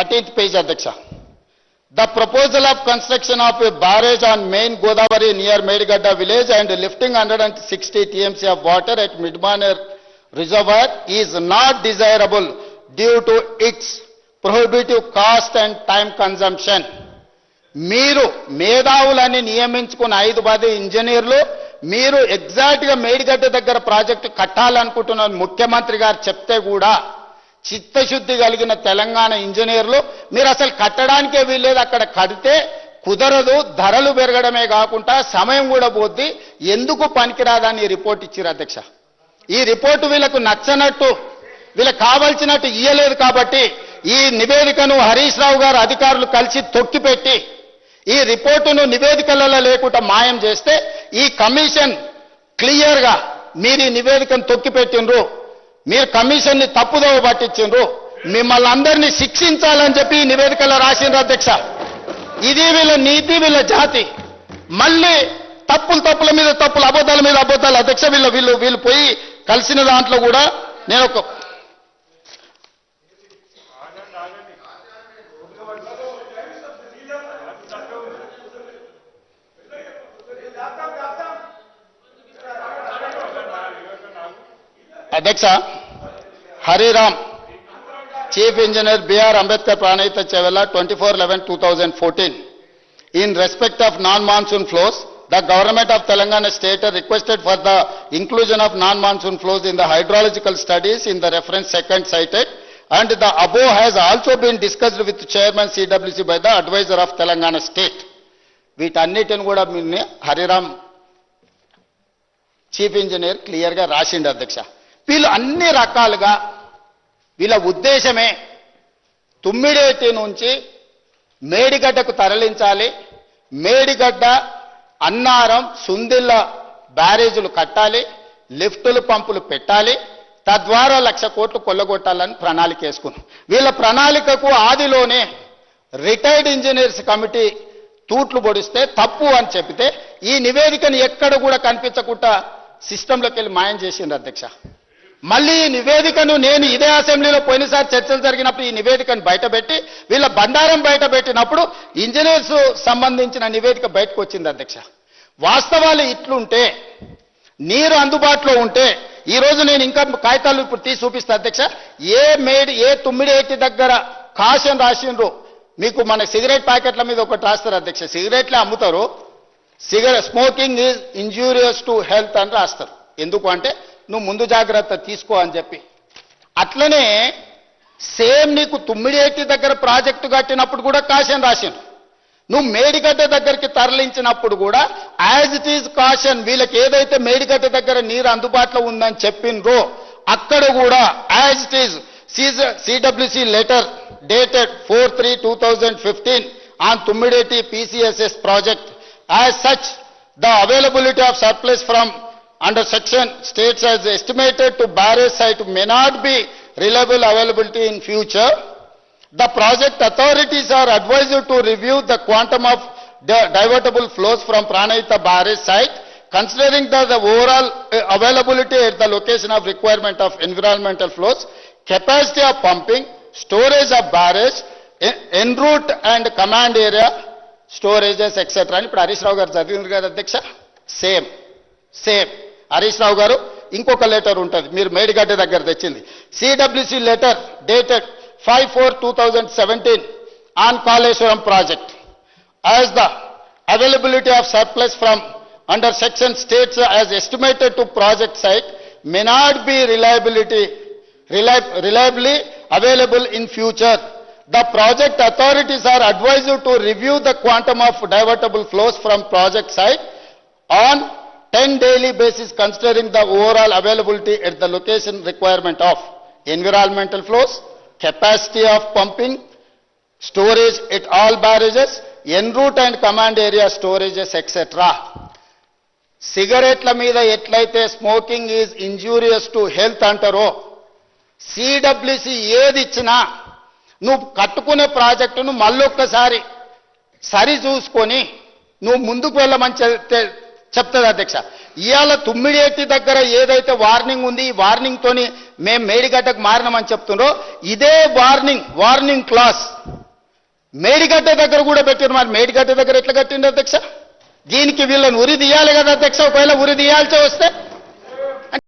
Thirteenth page అధ్యక్ష the proposal of construction of barrage on main Godavari near Medigadda village and lifting hundred and sixty TMC of water at Mid Manair reservoir is not desirable due to its prohibitive cost and time consumption మీరు మేధావులని నియమించుకున్న ఐదు పది ఇంజనీర్లు మీరు ఎగ్జాక్ట్గా మేడిగడ్డ దగ్గర project కట్టాలనుకుంటున్న ముఖ్యమంత్రి గారు చెప్తే కూడా చిత్తశుద్ధి కలిగిన తెలంగాణ ఇంజనీర్లు. మీరు అసలు కట్టడానికే వీల్లేదు. అక్కడ కడితే కుదరదు. ధరలు పెరగడమే కాకుండా సమయం కూడా పోద్ది. ఎందుకు పనికిరాదని రిపోర్ట్ ఇచ్చారు అధ్యక్ష? ఈ రిపోర్టు వీళ్ళకు నచ్చనట్టు వీళ్ళకి కావలసినట్టు ఇయ్యలేదు కాబట్టి ఈ నివేదికను హరీష్ రావు గారు అధికారులు కలిసి తొక్కిపెట్టి ఈ రిపోర్టును నివేదికలలో లేకుండా మాయం చేస్తే ఈ కమిషన్ క్లియర్గా మీరు ఈ నివేదికను తొక్కిపెట్టిండ్రు. మీరు కమిషన్ని తప్పుదోవ పట్టించిండ్రు. మిమ్మల్ని అందరినీ శిక్షించాలని చెప్పి నివేదికలో రాసిండ్రు అధ్యక్ష. ఇది వీళ్ళ నీతి వీళ్ళ జాతి. మళ్ళీ తప్పులు తప్పుల మీద తప్పులు అబద్ధాల మీద అబద్ధాలు. అధ్యక్ష వీళ్ళు వీళ్ళు వీళ్ళు పోయి కలిసిన దాంట్లో కూడా నేను ఒక అధ్యక్ష Hariram chief engineer B R Ambedkar Pranahita Chevella twenty four eleven two thousand fourteen in respect of non monsoon flows the government of Telangana state requested for the inclusion of non monsoon flows in the hydrological studies in the reference second cited and the above has also been discussed with chairman CWC by the advisor of Telangana state వీటన్నిటిని కూడా మీ Hariram chief engineer క్లియర్గా రాసిండు అధ్యక్ష. వీళ్ళు అన్ని రకాలుగా వీళ్ళ ఉద్దేశమే తుమ్మిడేటి నుంచి మేడిగడ్డకు తరలించాలి. మేడిగడ్డ అన్నారం సుందిళ్ళ బ్యారేజీలు కట్టాలి. లిఫ్టులు పంపులు పెట్టాలి. తద్వారా లక్ష కోట్లు కొల్లగొట్టాలని ప్రణాళిక వేసుకున్నాం. వీళ్ళ ప్రణాళికకు ఆదిలోనే రిటైర్డ్ ఇంజనీర్స్ కమిటీ తూట్లు పొడిస్తే తప్పు అని చెప్తే ఈ నివేదికను ఎక్కడ కూడా కనిపించకుండా సిస్టంలోకి వెళ్ళి మాయం చేసింది అధ్యక్ష. మళ్ళీ ఈ నివేదికను నేను ఇదే అసెంబ్లీలో పోయినసారి చర్చలు జరిగినప్పుడు ఈ నివేదికను బయటపెట్టి వీళ్ళ బండారం బయట పెట్టినప్పుడు ఇంజనీర్స్ సంబంధించిన నివేదిక బయటకు వచ్చింది అధ్యక్ష. వాస్తవాలు ఇట్లుంటే నీరు అందుబాటులో ఉంటే ఈరోజు నేను ఇంకా కాగితాలు ఇప్పుడు తీసి చూపిస్తా అధ్యక్ష ఏ మేడి ఏ తుమ్మిడేటి దగ్గర కాషన్ రాసిండ్రు మీకు మన సిగరెట్ ప్యాకెట్ల మీద ఒకటి రాస్తారు అధ్యక్ష సిగరెట్లే అమ్ముతారు cigarette smoking is injurious to health అని రాస్తారు. ఎందుకు అంటే నువ్వు ముందు జాగ్రత్త తీసుకో అని చెప్పి. అట్లనే సేమ్ నీకు తుమ్మిడేటి దగ్గర ప్రాజెక్టు కట్టినప్పుడు కూడా కాషన్ రాసిండు నువ్వు మేడిగడ్డ దగ్గరికి తరలించినప్పుడు కూడా యాజ్ ఇట్ ఈజ్ కాషన్ వీళ్ళకి ఏదైతే మేడిగడ్డ దగ్గర నీరు అందుబాటులో ఉందని చెప్పిండ్రో అక్కడ కూడా as it is CWC letter dated four three two thousand fifteen on Tummidihatti PCSS project as such the availability of surplus from under section states as estimated to barrage site may not be reliable availability in future. The project authorities are advised to review the quantum of di- divertible flows from Pranayita barrage site, considering the, the overall uh, availability at the location of requirement of environmental flows, capacity of pumping, storage of barrage, en en route and command area, storages, etc. అని ఇప్పుడు హరీష్ రావు గారు చదివింది కదా అధ్యక్ష same same Harish Rao గారు ఇంకొక letter ఉంటుంది మీరు మేడిగడ్డ దగ్గర తెచ్చింది CWC letter dated five four two thousand seventeen on Kaleshwaram project as the availability of surplus from under section states as estimated to project site may not be reliability reliably available in future. The project authorities are advised to review the quantum of divertible flows from project site on 10 daily basis considering the overall availability at the location requirement of environmental flows, capacity of pumping, storage at all barrages, en route and command area storages, etc. సిగరెట్ల మీద ఎట్లయితే smoking is injurious to health అంటారో CWC ఏది ఇచ్చినా నువ్వు కట్టుకునే ప్రాజెక్టును మళ్ళొక్కసారి సరి చూసుకొని నువ్వు ముందుకు వెళ్ళమని చె- తె- చెప్తుంది అధ్యక్ష. ఇవాళ తుమ్మిడేటి దగ్గర ఏదైతే వార్నింగ్ ఉంది ఈ వార్నింగ్తోని మేము మేడిగడ్డకు మారినామని చెప్తుండ్రో ఇదే వార్నింగ్ వార్నింగ్ క్లాస్. మేడిగడ్డ దగ్గర కూడా పెట్టారు మరి. మేడిగడ్డ దగ్గర ఎట్లా కట్టిండు అధ్యక్ష? దీనికి వీళ్ళని ఉరి తీయాలి కదా అధ్యక్ష. ఒకవేళ ఉరి తీయాల్సి వస్తే